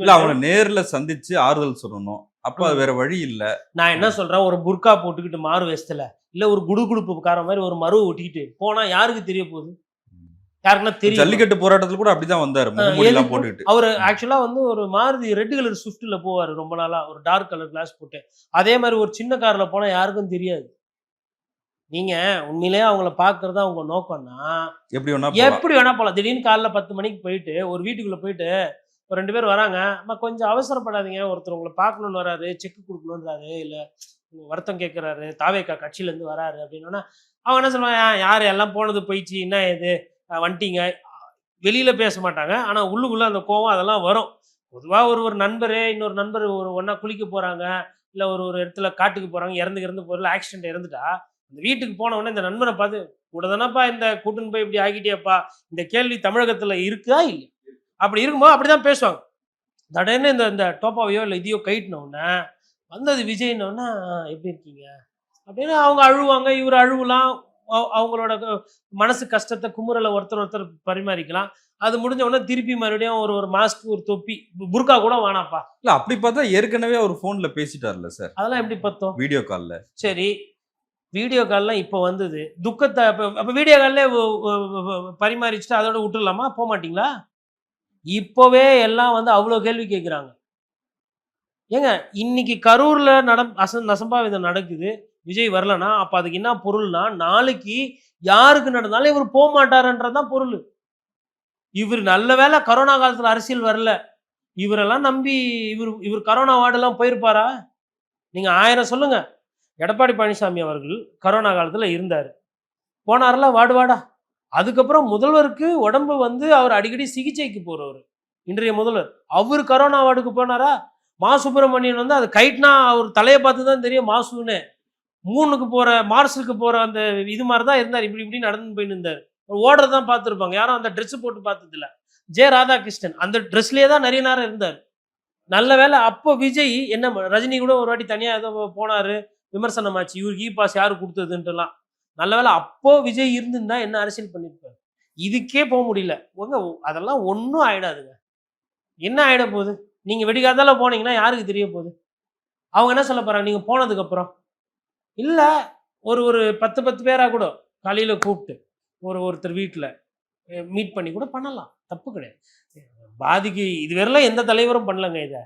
இல்ல அவங்கள நேர்ல சந்திச்சு ஆறுதல் சொல்லணும். அப்ப வேற வழி இல்ல. நான் என்ன சொல்றேன்? ஒரு புர்கா போட்டுக்கிட்டு மாறு வேஷத்துல இல்ல ஒரு குடு கார மாதிரி ஒரு மருவை ஒட்டிக்கிட்டு போனா யாருக்கு தெரிய போகுது? யாருக்குன்னா தெரியும். ஜல்லிக்கட்டு போராட்டத்துல கூட அப்படிதான் வந்தாரு. முகமூடி எல்லாம் எதுக்கு? போட்டுக்கிட்டு. அவர் ஆக்சுவலா வந்து ஒரு மாருதி ரெட் கலர் ஸ்விஃப்ட்ல போவாரு ரொம்ப நாளா. ஒரு டார்க் கலர் கிளாஸ் போட்டு. அதே மாதிரி ஒரு சின்ன கார்ல போனா யாருக்கும் தெரியாது. நீங்க உண்மையிலேயே அவங்கள பாக்குறது அவங்க நோக்கம்னா எப்படி வேணா. எப்படி வேணா போலாம். திடீர்னு காலைல பத்து மணிக்கு போயிட்டு ஒரு வீட்டுக்குள்ள போயிட்டு ஒரு ரெண்டு பேர் வராங்க. அம்மா கொஞ்சம் அவசரப்படாதீங்க. ஒருத்தர் உங்களை பார்க்கணும்னு வராரு செக் கொடுக்கணுன்றாரு இல்லை வருத்தம் கேட்குறாரு தாவேக்கா கட்சியிலேருந்து வராரு அப்படின்னா அவன் என்ன சொல்லுவாங்க யார் எல்லாம் போனது போயிடுச்சு என்ன இது? வந்துட்டீங்க. வெளியில் பேச மாட்டாங்க. ஆனால் உள்ளுக்குள்ளே அந்த கோவம் அதெல்லாம் வரும். பொதுவாக ஒரு ஒரு நண்பர் இன்னொரு நண்பர் ஒரு ஒன்றா குளிக்க போகிறாங்க இல்லை ஒரு ஒரு இடத்துல காட்டுக்கு போகிறாங்க இறந்து இறந்து போகிற ஆக்சிடென்ட் இறந்துட்டா இந்த வீட்டுக்கு போன உடனே இந்த நண்பனை பார்த்து கூட தானப்பா இந்த கூட்டுன்னு போய் இப்படி ஆகிட்டேப்பா இந்த கேள்வி தமிழகத்தில் இருக்குதா இல்லை அப்படி இருக்கும்போது அப்படிதான் பேசுவாங்க. தடன்னு இந்த இந்த டோப்பாவையோ இல்லை இதையோ கைட்டின உடனே வந்தது விஜய்னோடனே எப்படி இருக்கீங்க? அப்படின்னு அவங்க அழுவாங்க. இவர் அழுவலாம். அவ- அவங்களோட மனசு கஷ்டத்தை குமுறலை ஒருத்தர் ஒருத்தர் பரிமாறிக்கலாம். அது முடிஞ்ச உடனே திருப்பி மறுபடியும் ஒரு ஒரு மாஸ்க் ஒரு தொப்பி புர்கா கூட வேணாப்பா இல்ல அப்படி பார்த்தா ஏற்கனவே அவர் போன்ல பேசிட்டார்ல சார். அதெல்லாம் எப்படி பத்தோம் வீடியோ கால்ல சரி வீடியோ கால்லாம் இப்போ வந்தது. துக்கத்தை அப்போ அப்போ வீடியோ கால்லே பரிமாறிச்சுட்டு அதோட விட்டுடலாமா போக மாட்டீங்களா இப்போவே எல்லாம் வந்து அவ்வளோ கேள்வி கேட்குறாங்க ஏங்க இன்னைக்கு கரூரில் நட அச நசம்பாவிதம் நடக்குது. விஜய் வரலனா அப்போ அதுக்கு என்ன பொருள்னா நாளைக்கு யாருக்கு நடந்தாலும் இவர் போக மாட்டாருன்றதான் பொருள். இவர் நல்ல வேளை கரோனா காலத்தில் அரசியல் வரல. இவரெல்லாம் நம்பி இவர் இவர் கரோனா வார்டெல்லாம் போயிருப்பாரா? நீங்கள் ஆயிரம் சொல்லுங்கள் எடப்பாடி பழனிசாமி அவர்கள் கரோனா காலத்தில் இருந்தார். போனார்ல வாடு வாடா அதுக்கப்புறம் முதல்வருக்கு உடம்பு வந்து அவர் அடிக்கடி சிகிச்சைக்கு போகிறவர் இன்றைய முதல்வர். அவர் கரோனா வார்டுக்கு போனாரா? மா சுப்பிரமணியன் வந்து அது கைட்னா அவர் தலையை பார்த்து தான் தெரியும் மாசுன்னு. மூணுக்கு போகிற மார்ஸுக்கு போகிற அந்த இது மாதிரி தான் இருந்தார் இப்படி இப்படி நடந்து போயின்னு இருந்தார். ஓடுறது தான் பார்த்துருப்பாங்க. யாரும் அந்த ட்ரெஸ் போட்டு பார்த்ததில்ல. ஜெ ராதாகிருஷ்ணன் அந்த ட்ரெஸ்லேயே தான் நிறைய நேரம் இருந்தார். நல்ல வேளை அப்போ விஜய் என்ன ரஜினி கூட ஒரு வாட்டி தனியாக ஏதோ போனார் விமர்சனமாச்சு இவருக்கு இ பாஸ் யார் கொடுத்ததுன்ட்டுலாம். நல்ல வேளை அப்போ விஜய் இருந்திருந்தா என்ன அரசியல் பண்ணியிருப்பார் இதுக்கே போக முடியல. உங்க அதெல்லாம் ஒன்றும் ஆயிடாதுங்க. என்ன ஆயிட போகுது? நீங்க வெடிக்காதால போனீங்கன்னா யாருக்கு தெரிய போகுது? அவங்க என்ன சொல்ல போறாங்க? நீங்க போனதுக்கு அப்புறம். இல்ல ஒரு ஒரு பத்து பத்து பேரா கூட காலையில கூப்பிட்டு ஒரு ஒருத்தர் வீட்டில் மீட் பண்ணி கூட பண்ணலாம். தப்பு கிடையாது. பாதிக்கு இதுவரையிலும் எந்த தலைவரும் பண்ணலங்க இதை.